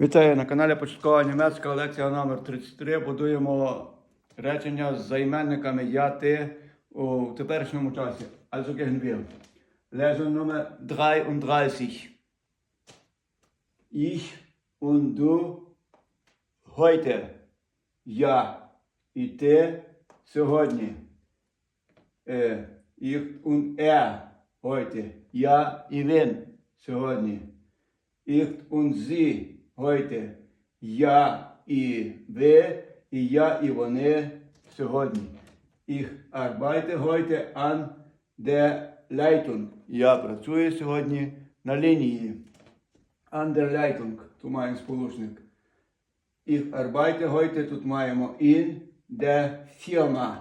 Вітаю на каналі Початкова німецька лекція номер 33. Будуємо речення з займенниками я, ти у теперішньому часі. Also gehen wir. Lesson Nummer 33. Ich und du heute. Я і ти сьогодні. Е, ich und er heute. Я і він сьогодні. Ich und sie heute. Я і ви, і я і вони сьогодні. Ich arbeite heute an der Leitung. Я працюю сьогодні на лінії. An. Тут маємо сполучник. Ich arbeite heute, тут маємо in der Firma.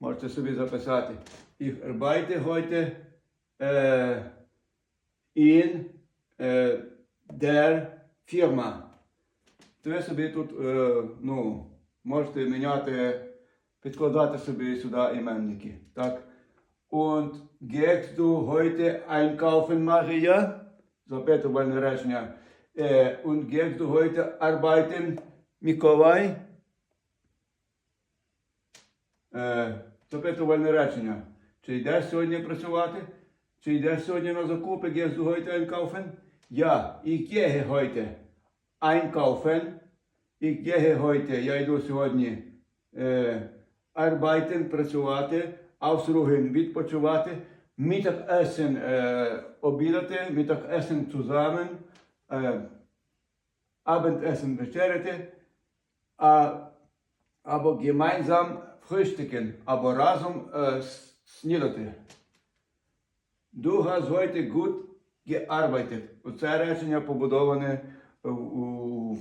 Можете собі записати. Ich arbeite heute äh, in äh, der Firma. То ви собі тут е, ну, можете міняти, підкладати собі сюди іменники. Так? Und gehst du heute einkaufen, Maria? Запитувальне речення. Е, und gehst du heute arbeiten, Миколай? Е, запитувальне речення. Чи йдеш сьогодні працювати? Чи йдеш сьогодні на закупи? Gehst du heute einkaufen? Ja, ich gehe heute einkaufen. Ich gehe heute, я йду сьогодні е, arbeiten, працювати, ausruhen, відпочивати, Mittagessen, е, обідати, Mittagessen zusammen, е, Abendessen вечеряти, а, або gemeinsam frühstücken, або разом е, снідати. Du hast heute gut gearbeitet. Оце речення побудоване у,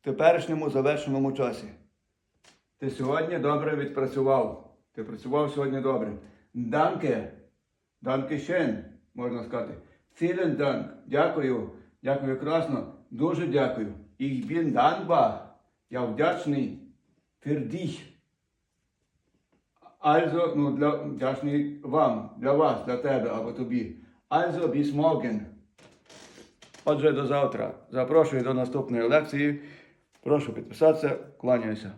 теперішньому завершеному часі. Ти сьогодні добре відпрацював. Ти працював сьогодні добре. Данке. Данке schön, можна сказати. Vielen Dank. Дякую. Дякую красно. Дуже дякую. Ich bin dankbar. Я вдячний für dich. Also, ну, для, вдячний вам, для вас, для тебе або тобі. Also, bis morgen. Отже, до завтра. Запрошую до наступної лекції. Прошу підписатися, кланяюся.